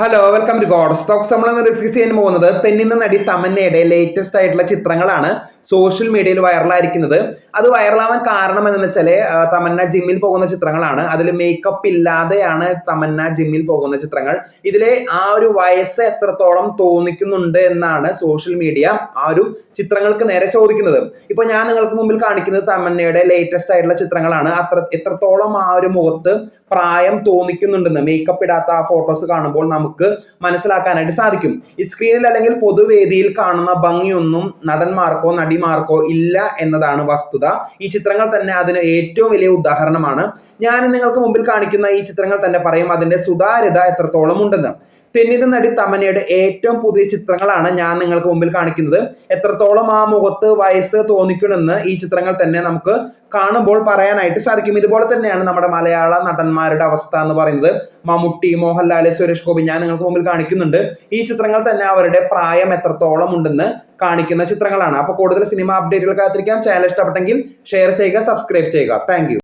Hello welcome to god stocks നമ്മൾ discuss ചെയ്യാൻ പോകുന്നത് തെന്നിന്ന നടി തമന്നയുടെ ലേറ്റസ്റ്റ് ആയിട്ടുള്ള ചിത്രങ്ങളാണ്. സോഷ്യൽ മീഡിയയിൽ വൈറലായിരിക്കുന്നത്. അത് വൈറലാവാൻ കാരണം എന്ന് വെച്ചാൽ തമന്ന ജിമ്മിൽ പോകുന്ന ചിത്രങ്ങളാണ്. അതിൽ മേക്കപ്പ് ഇല്ലാതെയാണ് തമന്ന ജിമ്മിൽ പോകുന്ന ചിത്രങ്ങൾ. ഇതിലെ ആ ഒരു വയസ്സ് എത്രത്തോളം തോന്നിക്കുന്നുണ്ട് എന്നാണ് സോഷ്യൽ മീഡിയ ആ ഒരു ചിത്രങ്ങൾക്ക് നേരെ ചോദിക്കുന്നത്. ഇപ്പൊ ഞാൻ നിങ്ങൾക്ക് മുമ്പിൽ കാണിക്കുന്നത് തമന്നയുടെ ലേറ്റസ്റ്റ് ആയിട്ടുള്ള ചിത്രങ്ങളാണ്. അത്ര എത്രത്തോളം ആ ഒരു മുഖത്ത് പ്രായം തോന്നിക്കുന്നുണ്ടെന്ന് മേക്കപ്പ് ഇടാത്ത ആ ഫോട്ടോസ് കാണുമ്പോൾ നമുക്ക് മനസ്സിലാക്കാനായിട്ട് സാധിക്കും. ഈ സ്ക്രീനിൽ അല്ലെങ്കിൽ പൊതുവേദിയിൽ കാണുന്ന ഭംഗിയൊന്നും നടന്മാർക്കോ നടിമാർക്കോ ഇല്ല എന്നതാണ് വസ്തുത. ഈ ചിത്രങ്ങൾ തന്നെ അതിന് ഏറ്റവും വലിയ ഉദാഹരണമാണ്. ഞാൻ നിങ്ങൾക്ക് മുമ്പിൽ കാണിക്കുന്ന ഈ ചിത്രങ്ങൾ തന്നെ പറയും അതിന്റെ സുതാര്യത എത്രത്തോളം ഉണ്ടെന്ന്. തെന്നിത നടി തമനയുടെ ഏറ്റവും പുതിയ ചിത്രങ്ങളാണ് ഞാൻ നിങ്ങൾക്ക് മുമ്പിൽ കാണിക്കുന്നത്. എത്രത്തോളം ആ മുഖത്ത് വയസ്സ് തോന്നിക്കണമെന്ന് ഈ ചിത്രങ്ങൾ തന്നെ നമുക്ക് കാണുമ്പോൾ പറയാനായിട്ട് സാധിക്കും. ഇതുപോലെ തന്നെയാണ് നമ്മുടെ മലയാള നടന്മാരുടെ അവസ്ഥ എന്ന് പറയുന്നത്. മമ്മൂട്ടി മോഹൻലാൽ സുരേഷ് ഗോപി ഞാൻ നിങ്ങൾക്ക് മുമ്പിൽ കാണിക്കുന്നുണ്ട്. ഈ ചിത്രങ്ങൾ തന്നെ അവരുടെ പ്രായം എത്രത്തോളം ഉണ്ടെന്ന് കാണിക്കുന്ന ചിത്രങ്ങളാണ്. അപ്പോൾ കൂടുതൽ സിനിമ അപ്ഡേറ്റുകൾ കാത്തിരിക്കാം. ചാനൽ ഇഷ്ടപ്പെട്ടെങ്കിൽ ഷെയർ ചെയ്യുക സബ്സ്ക്രൈബ് ചെയ്യുക. താങ്ക്